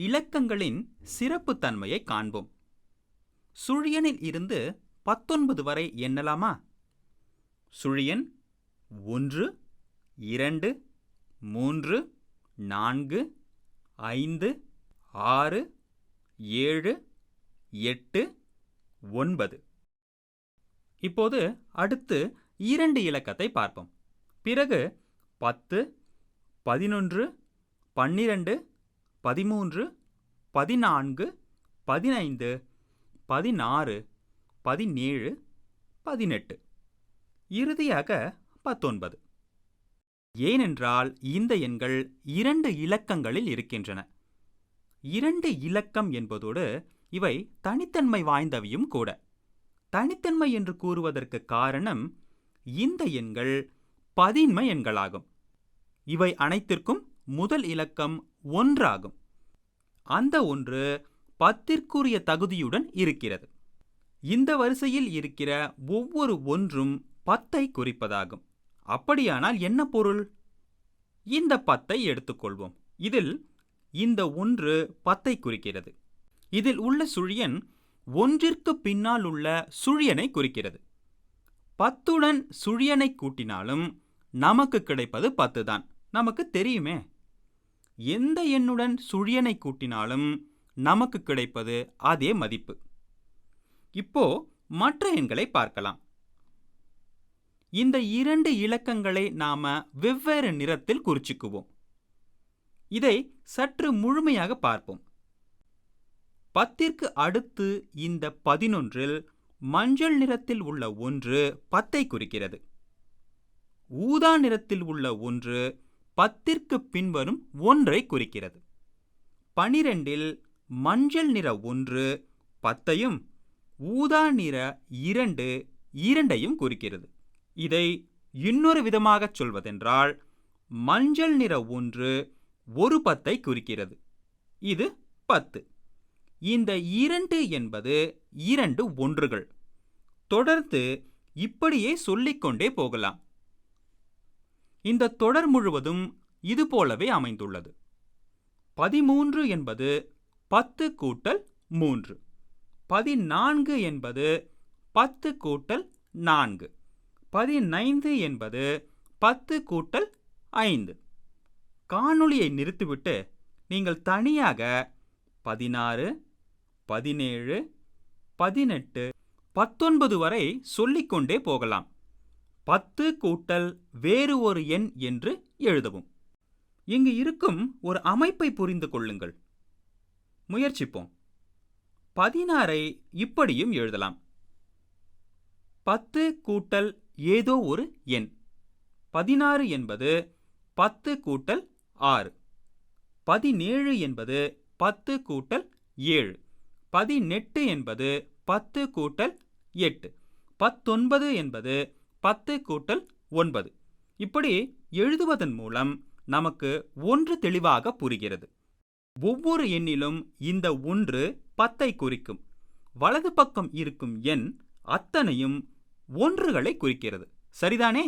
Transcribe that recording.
இலக்கங்களின் சிறப்புத்தன்மையை காண்போம். சுழியனில் இருந்து பத்தொன்பது வரை எண்ணலாமா? சுழியன் ஒன்று இரண்டு மூன்று நான்கு ஐந்து ஆறு ஏழு எட்டு ஒன்பது. இப்போது அடுத்து இரண்டு இலக்கத்தை பார்ப்போம். பிறகு பத்து பதினொன்று பன்னிரண்டு பதிமூன்று பதினான்கு பதினைந்து பதினாறு பதினேழு பதினெட்டு. இறுதியாக பத்தொன்பது. ஏனென்றால் இந்த எண்கள் இரண்டு இலக்கங்களில் இருக்கின்றன. இரண்டு இலக்கம் என்பதோடு இவை தனித்தன்மை வாய்ந்தவையும் கூட. தனித்தன்மை என்று கூறுவதற்கு காரணம் இந்த எண்கள் பதின்மை எண்களாகும். இவை அனைத்திற்கும் முதல் இலக்கம் ஒன்றாகும். அந்த ஒன்று பத்திற்குரிய தகுதியுடன் இருக்கிறது. இந்த வரிசையில் இருக்கிற ஒவ்வொரு ஒன்றும் பத்தை குறிப்பதாகும். அப்படியானால் என்ன பொருள்? இந்த பத்தை எடுத்துக்கொள்வோம். இதில் இந்த ஒன்று பத்தை குறிக்கிறது. இதில் உள்ள சுழியன் ஒன்றிற்கு பின்னால் உள்ள சுழியனை குறிக்கிறது. பத்துடன் சுழியனை கூட்டினாலும் நமக்கு கிடைப்பது பத்து தான் நமக்கு தெரியுமே. எந்த எண்ணுடன் சுழியனை கூட்டினாலும் நமக்கு கிடைப்பது அதே மதிப்பு. இப்போ மற்ற எண்களை பார்க்கலாம். இந்த இரண்டு இலக்கங்களை நாம வெவ்வேறு நிறத்தில் குறிச்சுக்குவோம். இதை சற்று முழுமையாக பார்ப்போம். பத்திற்கு அடுத்து இந்த பதினொன்றில் மஞ்சள் நிறத்தில் உள்ள ஒன்று பத்தை குறிக்கிறது. ஊதா நிறத்தில் உள்ள ஒன்று பத்திற்கு பின்வரும் ஒன்றை குறிக்கிறது. பனிரெண்டில் மஞ்சள் நிற ஒன்று பத்தையும் ஊதா நிற இரண்டு இரண்டையும் குறிக்கிறது. இதை இன்னொரு விதமாகச் சொல்வதென்றால் மஞ்சள் நிற ஒன்று ஒரு பத்தை குறிக்கிறது. இது பத்து. இந்த இரண்டு என்பது இரண்டு ஒன்றுகள். தொடர்ந்து இப்படியே சொல்லிக்கொண்டே போகலாம். இந்த தொடர் முழுவதும் இது போலவே அமைந்துள்ளது. பதிமூன்று என்பது பத்து கூட்டல் மூன்று. பதினான்கு என்பது பத்து கூட்டல் நான்கு. பதினைந்து என்பது பத்து கூட்டல் ஐந்து. காணொளியை நிறுத்திவிட்டு நீங்கள் தனியாக பதினாறு பதினேழு பதினெட்டு பத்தொன்பது வரை சொல்லிக்கொண்டே போகலாம். பத்து கூட்டல் வேறு ஒரு எண் என்று எழுதவும். இங்கு இருக்கும் ஒரு அமைப்பை புரிந்து கொள்ளுங்கள். முயற்சிப்போம். பதினாறை இப்படியும் எழுதலாம். பத்து கூட்டல் ஏதோ ஒரு எண். பதினாறு என்பது பத்து கூட்டல் ஆறு. பதினேழு என்பது பத்து கூட்டல் ஏழு. பதினெட்டு என்பது பத்து கூட்டல் எட்டு. பத்தொன்பது என்பது பத்து கூட்டல் ஒன்பது. இப்படி எழுதுவதன் மூலம் நமக்கு ஒன்று தெளிவாக புரிகிறது. ஒவ்வொரு எண்ணிலும் இந்த ஒன்று பத்தை குறிக்கும். வலது பக்கம் இருக்கும் எண் அத்தனையும் ஒன்றுகளை குறிக்கிறது. சரிதானே?